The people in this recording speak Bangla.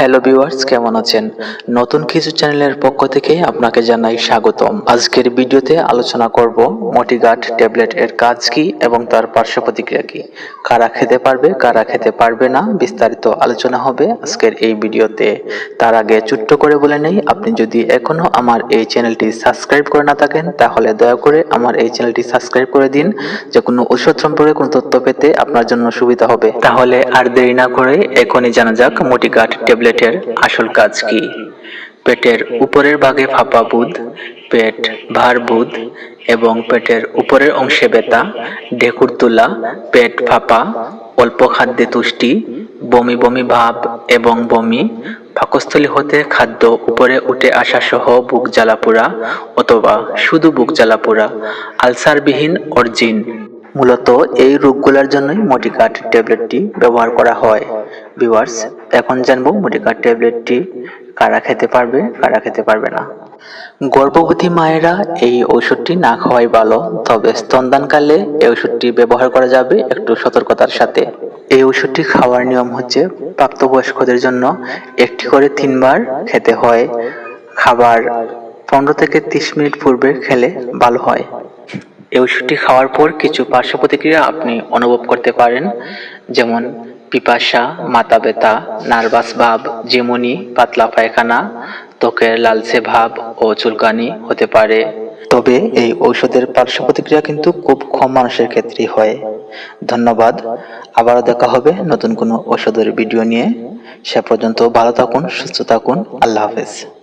হ্যালো ভিউয়ার্স কেমন আছেন? নতুন কিছু চ্যানেলের পক্ষ থেকে আপনাকে জানাই স্বাগতম। আজকের ভিডিওতে আলোচনা করব মোটিগাট ট্যাবলেট এর কাজ কি এবং তার পার্শ্ব প্রতিক্রিয়া কি। কারা খেতে পারবে, কারা খেতে পারবে না বিস্তারিত আলোচনা হবে আজকের এই ভিডিওতে। তার আগে ছোট্ট করে বলে নেই, আপনি যদি এখনও আমার এই চ্যানেলটি সাবস্ক্রাইব করে না থাকেন, তাহলে দয়া করে আমার এই চ্যানেলটি সাবস্ক্রাইব করে দিন। যে কোনো ঔষধ সম্পর্কে কোনো তথ্য পেতে আপনার জন্য সুবিধা হবে। তাহলে আর দেরি না করে এখনই জানা যাক মোটিগাট ট্যাবলেটের আসল কাজ কি? পেটের উপরের ভাগে ফাঁপা বুধ পেট ভার বুধ এবং পেটের উপরের অংশে ব্যথা ঢেকুর তোলা, পেট ফাঁপা, অল্প খাদ্যে তুষ্টি, বমি বমি ভাব এবং বমি, পাকস্থলী হতে খাদ্য উপরে উঠে আসা সহ বুক জ্বালাপোড়া অথবা শুধু বুক জ্বালাপোড়া আলসারবিহীন অর্জিন। মূলত এই রোগগুলোর জন্যই মোটিকাট ট্যাবলেটটি ব্যবহার করা হয়। ভিউয়ার্স এখন জানব মোটিকাট ট্যাবলেটটি কারা খেতে পারবে, কারা খেতে পারবে না। গর্ভবতী মায়েরা এই ওষুধটি না খাওয়াই ভালো, তবে স্তনদানকালে এই ওষুধটি ব্যবহার করা যাবে একটু সতর্কতার সাথে। এই ওষুধটি খাওয়ার নিয়ম হচ্ছে প্রাপ্তবয়স্কদের জন্য একটি করে তিনবার খেতে হয়। খাবার পনেরো থেকে তিরিশ মিনিট পূর্বে খেলে ভালো হয়। এই ওষুধটি খাওয়ার পর কিছু পার্শ্ব প্রতিক্রিয়া আপনি অনুভব করতে পারেন, যেমন পিপাসা মাথা ব্যথা নার্ভাস ভাব যেমনি পাতলা পায়খানা, ত্বকের লালচে ভাব ও চুলকানি হতে পারে। তবে এই ঔষধের পার্শ্ব প্রতিক্রিয়া কিন্তু খুব কম মানুষের ক্ষেত্রেই হয়। ধন্যবাদ। আবারও দেখা হবে নতুন কোনো ঔষধের ভিডিও নিয়ে। সে পর্যন্ত ভালো থাকুন, সুস্থ থাকুন। আল্লাহ হাফেজ।